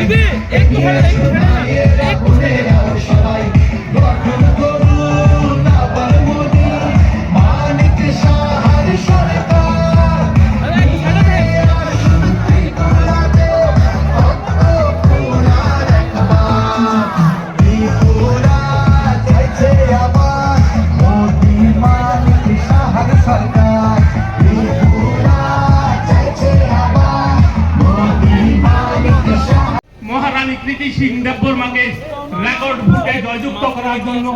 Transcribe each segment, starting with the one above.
ত্রিপুরা মহারানী কৃতি সিং দেববর্মাকে রেকর্ড ভোটে জয়যুক্ত করার জন্য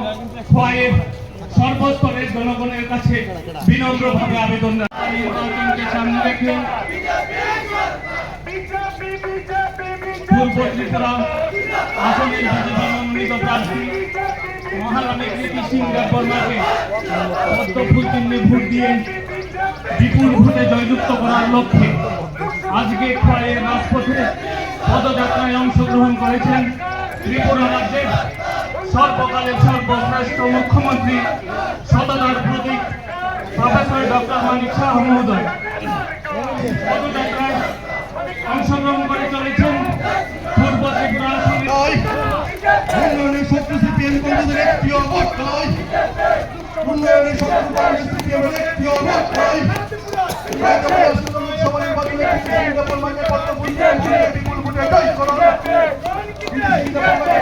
খোয়াইয়ের সর্বস্তরের জনগণের কাছে বিনম্রভাবে আবেদন বিপুল ভোটে জয়যুক্ত করার লক্ষ্যে আজকে খোয়াইয়ের রাজপথে পদযাত্রায় অংশগ্রহণ করেছেন ত্রিপুরা রাজ্যের সর্বকালের সর্বশ্রেষ্ঠ মুখ্যমন্ত্রী সততার প্রতীক প্রফেসর ডক্টর মানিক শাহ মহোদয়। পদযাত্রায় অংশগ্রহণ করে চলেছেন পূর্ব ত্রিপুরা উন্নয়নের শত্রু সিপিএম কর্মীদের একটিও ভোট নয় উন্নয়নের শত্রু কংগ্রেস একটিও ভোট নয় নির্বাচনে বিপুল